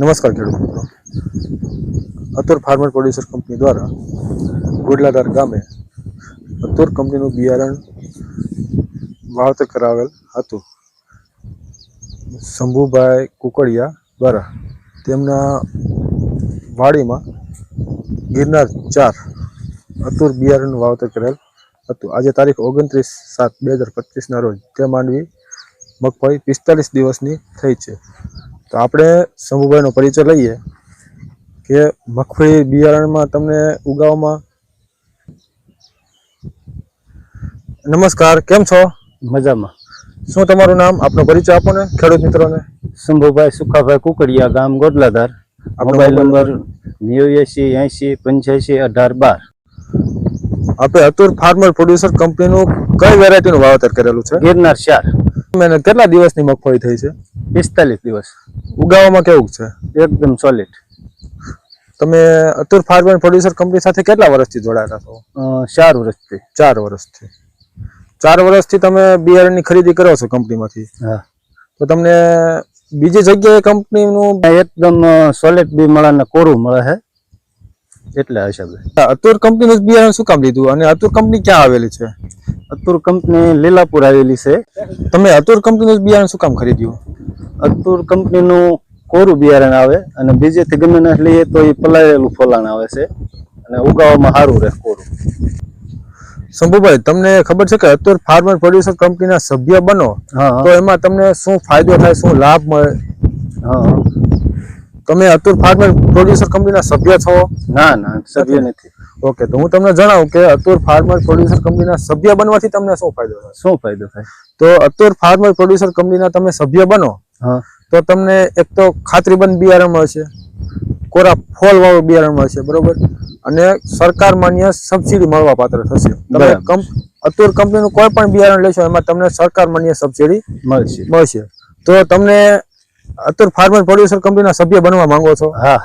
નમસ્કાર ખેડૂત મિત્રો. અતુર ફાર્મર પ્રોડ્યુસર કંપની દ્વારા ગુડલાદાર ગામે અતુર કંપનીનું બિયારણ વાવતર કરાવેલ હતું. શંભુભાઈ કુકડિયા દ્વારા તેમના વાડીમાં ગિરનાર ચાર અતુર બિયારણનું વાવતર કરેલ હતું. આજે તારીખ ઓગણત્રીસ સાત બે હજાર પચીસના રોજ તે માંડવી મગફળી પિસ્તાલીસ દિવસની થઈ છે. તો આપણે શંભુભાઈનો પરિચય લઈએ કે મગફળી બિયારણમાં તમને ઉગાવવામાં નમસ્કાર કેમ છો? મજામાં. શું તમારું નામ? આપનો પરિચય આપો ને ખેડૂત મિત્રોને. શંભુભાઈ સુખાભાઈ કુકડિયા ગામ ગોડલાધાર મોબાઈલ નંબર નેવ્યાસી એંશી પંચ્યાસી અઢાર બાર. આપણે અતુર ફાર્મર પ્રોડ્યુસર કંપનીનું કઈ વેરાયટીનું વાવેતર કરેલું છે? ગિરનાર ચાર કેટલા દિવસની મગફળી થઈ છે? પિસ્તાલીસ દિવસ. ઉગાવવામાં કેવું છે? એકદમ સોલિડ તમે અતુર એન્ડ પ્રોડ્યુસર કંપની સાથે કેટલા વર્ષથી જોડાયેલા છો? ચાર વર્ષથી. ચાર વર્ષથી. ચાર વર્ષથી તમે બિયારણની ખરીદી કરો છો કંપનીમાંથી હા. તો તમને બીજી જગ્યાએ કંપનીનું એકદમ સોલિડ બી મળે ને કોરું મળે છે એટલે હિસાબે. અતુર કંપનીનું બિયારણ શું કામ લીધું? અને અતુર કંપની ક્યાં આવેલી છે? અતુર કંપની લીલાપુર આવેલી છે. તમે અતુર કંપનીનું બિયારણ શું કામ ખરીદ્યું? અતુર કંપનીનું કોરું બિયારણ આવે અને બીજેથી ગમે ને લઈએ તો એ પલાળેલું ફલાણ આવે છે અને ઉગાવવામાં સારું રહે કોરું. શંભુભાઈ તમને ખબર છે કે અતુર ફાર્મર પ્રોડ્યુસર કંપનીના સભ્ય બનો તો એમાં તમને શું ફાયદો થાય શું લાભ મળે? હા તમે અતુર ફાર્મર પ્રોડ્યુસર કંપનીના સભ્ય છો? ના ના સભ્ય નથી. ઓકે તો હું તમને જણાવું કે અતુર ફાર્મર પ્રોડ્યુસર કંપનીના સભ્ય બનવાથી તમને શું ફાયદો થાય? શું ફાયદો થાય? તો અતુર ફાર્મર પ્રોડ્યુસર કંપનીના તમે સભ્ય બનો હા. તો તમને એક તો ખાતરીબંધ બિયારણ મળશે કોરા ફોલ વાળું બિયારણ મળશે બરોબર? અને સરકાર માન્ય સબસિડી મળવા પાત્ર થશે. તમે અતુર કંપનીનું કોઈ પણ બિયારણ લેશો એમાં તમને સરકાર માન્ય સબસિડી મળશે. મળશે. તો તમને અતુર ફાર્મર પ્રોડ્યુસર કંપનીના સભ્ય બનવા માંગો છો? હા.